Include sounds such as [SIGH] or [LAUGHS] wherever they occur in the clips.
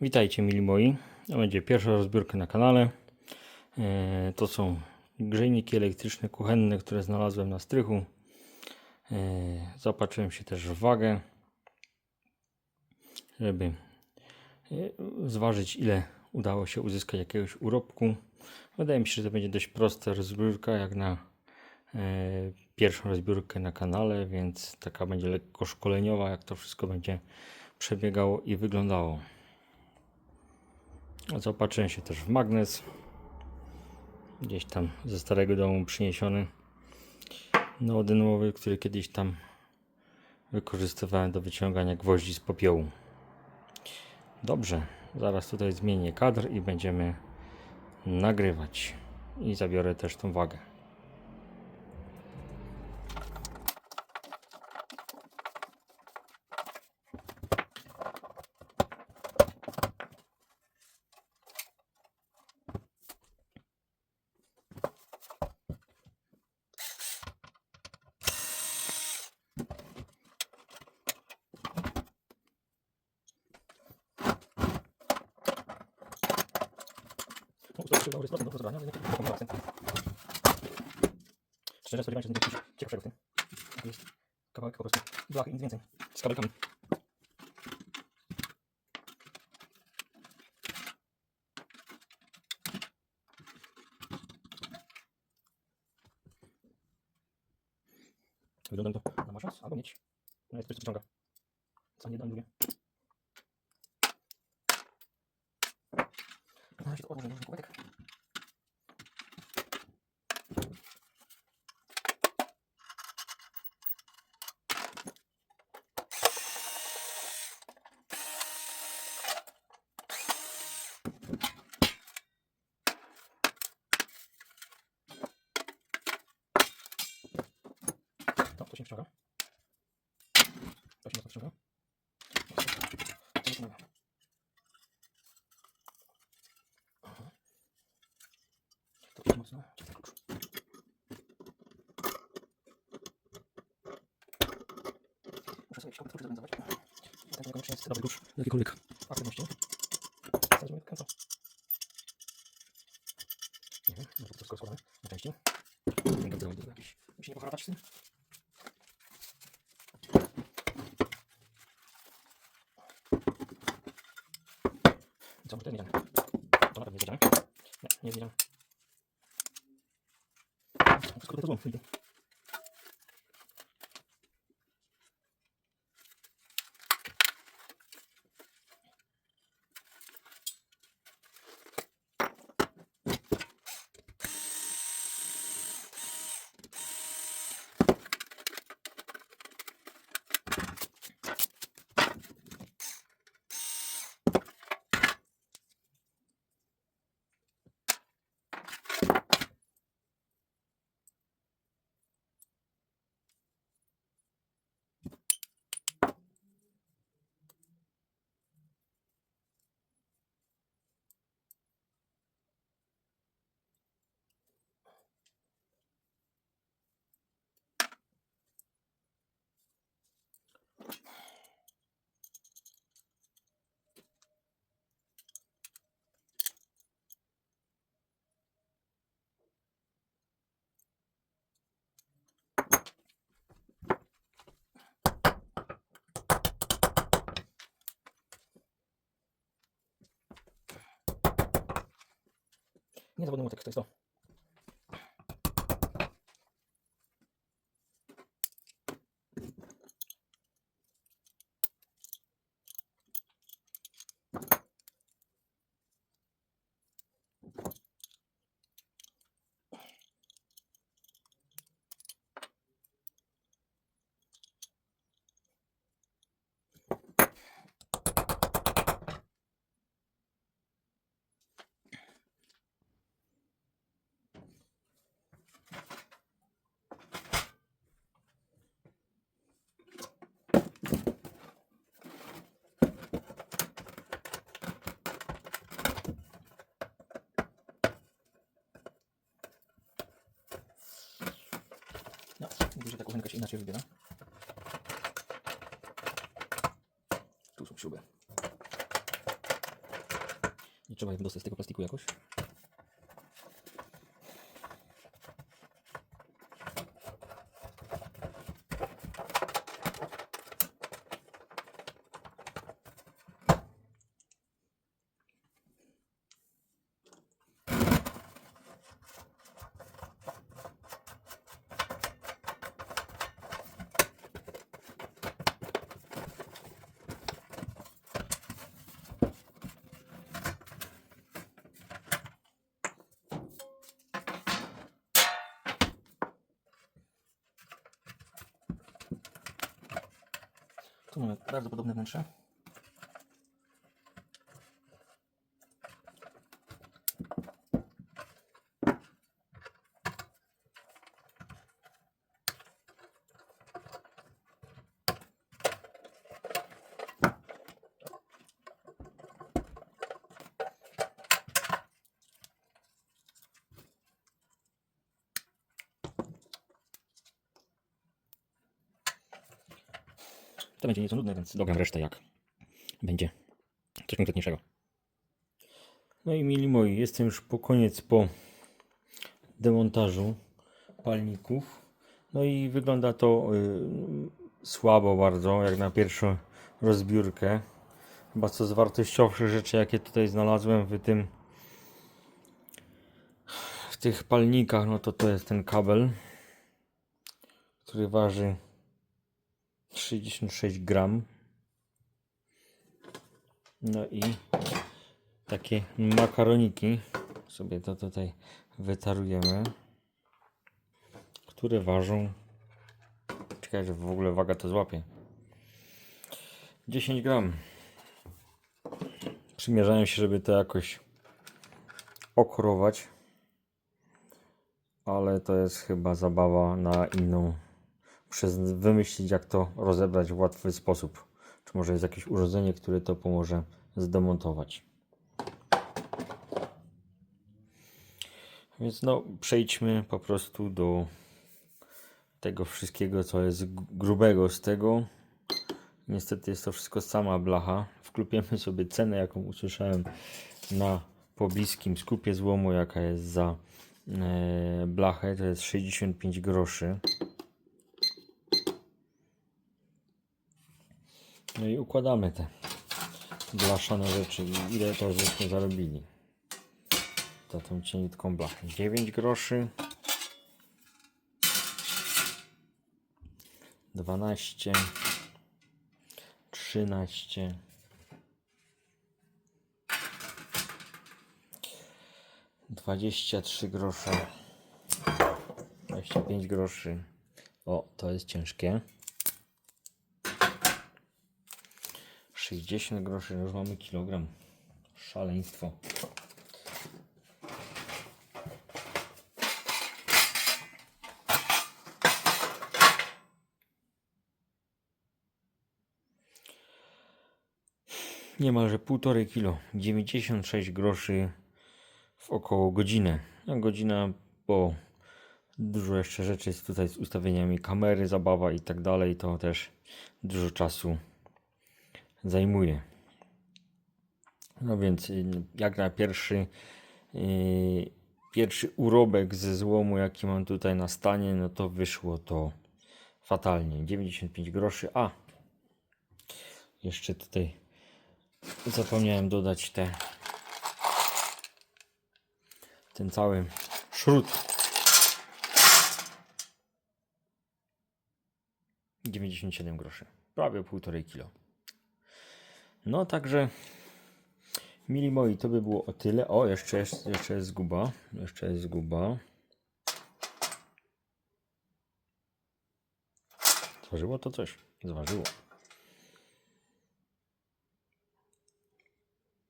Witajcie mili moi. To będzie pierwsza rozbiórka na kanale. E, To są grzejniki elektryczne kuchenne, które znalazłem na strychu. E, Zaopatrzyłem się też w wagę, żeby e, zważyć ile udało się uzyskać jakiegoś urobku. Wydaje mi się, że to będzie dość prosta rozbiórka jak na pierwszą rozbiórkę na kanale, więc taka będzie lekko szkoleniowa, jak to wszystko będzie przebiegało i wyglądało. Zaopatrzyłem się też w magnes. Gdzieś tam ze starego domu przyniesiony. Neodymowy, który kiedyś tam wykorzystywałem do wyciągania gwoździ z popiołu. Dobrze, zaraz tutaj zmienię kadr i będziemy nagrywać. I zabiorę też tą wagę. Szczerze spodziewałem się, że będzie coś ciekawszego w tym. To jest kawałek po prostu blachy i nic więcej. Z kabelkami. Wygląda to na maszas, albo mieć. No jest ktoś, co wyciąga. Co nie dam lubię. Na razie to odłożę To, to się wciąga. To się mocno wciąga. To. Aha. To mocno. Jest klucz? Muszę sobie klucz zorganizować. To niekoniecznie jest dobry do jakiejkolwiek aktywności. Mnie kręcą. Nie wiem, może po prostu składamy na części. Się nie poharatać z tym. Co, może to jest miedziane? To na pewno jest miedziane. Nie, nie jest miedziane. Wszystko to złą, wyjdzie. Niezawodny młotek, to jest to. Mówię, że ta kuchenka się inaczej wybiera. Tu są śruby. Nie trzeba je dostać z tego plastiku jakoś? Tu mamy bardzo podobne wnętrze. To będzie nieco nudne, więc dogram resztę jak będzie coś konkretniejszego. No i mili moi, jestem już po koniec po demontażu palników. No i wygląda to y, słabo bardzo, jak na pierwszą rozbiórkę. Chyba co z wartościowszych rzeczy, jakie tutaj znalazłem w tym w tych palnikach, no to to jest ten kabel, który waży 66 gram. No i takie makaroniki sobie to tutaj wytarujemy, które ważą. Czekaj, że w ogóle waga to złapie. 10 gram. Przymierzają się, żeby to jakoś okorować. Ale to jest chyba zabawa na inną wymyślić, jak to rozebrać w łatwy sposób. Czy może jest jakieś urządzenie, które to pomoże zdemontować. Więc no, przejdźmy po prostu do tego wszystkiego, co jest grubego z tego. Niestety jest to wszystko sama blacha. Wklupiemy sobie cenę, jaką usłyszałem na pobliskim skupie złomu, jaka jest za e, blachę. To jest 65 groszy. No i układamy te blaszane rzeczy ile to żeśmy zarobili. Za tą cieniutką blachę. 9 groszy. 12 13 23 grosze 25 groszy o to jest ciężkie 60 groszy już mamy kilogram. Szaleństwo. Niemalże półtorej kilo. 96 groszy w około godzinę. No, godzina bo dużo jeszcze rzeczy jest tutaj z ustawieniami kamery zabawa i tak dalej to też dużo czasu zajmuje. No więc y, jak na pierwszy yy, pierwszy urobek ze złomu jaki mam tutaj na stanie no to wyszło to fatalnie. 95 groszy a jeszcze tutaj zapomniałem dodać te ten cały szrut. 97 groszy prawie półtorej kilo no także mili moi to by było o tyle o jeszcze jest, jeszcze jest zguba jeszcze jest zguba zważyło to coś zważyło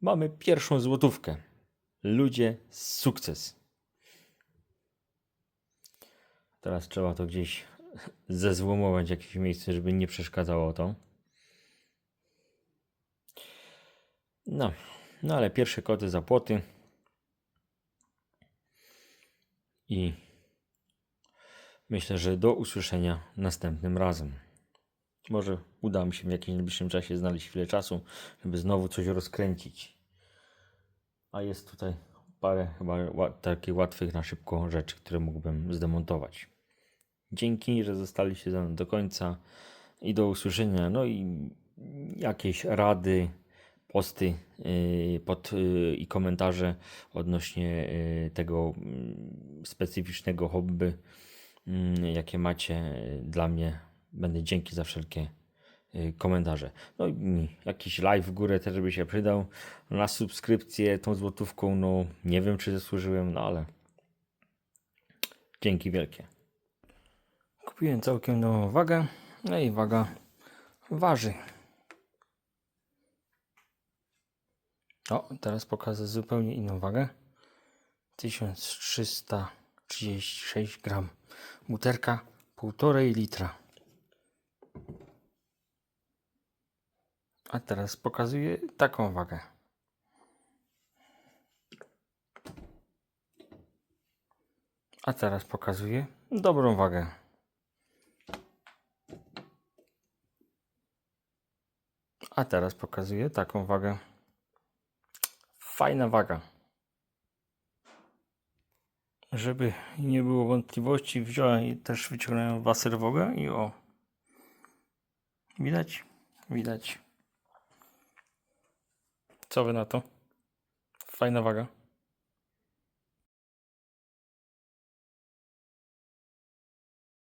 Mamy pierwszą złotówkę. Ludzie, sukces. Teraz trzeba to gdzieś [LAUGHS] zezłomować w jakieś miejsce, żeby nie przeszkadzało to. No, no ale pierwsze koty za płoty. I myślę, że do usłyszenia następnym razem. Może uda mi się w jakimś najbliższym czasie znaleźć chwilę czasu, żeby znowu coś rozkręcić. A jest tutaj parę chyba takich łatwych na szybko rzeczy, które mógłbym zdemontować. Dzięki, że zostaliście ze mną do końca i do usłyszenia. No i jakieś rady, posty yy, pod, yy, i komentarze odnośnie yy, tego mm, specyficznego hobby, mm, jakie macie dla mnie. Będę dzięki za wszelkie komentarze. No i mm, jakiś live w górę też by się przydał. Na subskrypcję tą złotówką, no nie wiem czy zasłużyłem, no ale dzięki wielkie. Kupiłem całkiem nową wagę, no i waga waży. O, teraz pokażę zupełnie inną wagę. 1336 gram. Buterka 1,5 litra. A teraz pokazuję taką wagę. A teraz pokazuję dobrą wagę. A teraz pokazuję taką wagę. Fajna waga. Żeby nie było wątpliwości, wziąłem i też wyciągnąłem waserwogę i o. Widać? Widać. Co wy na to? Fajna waga.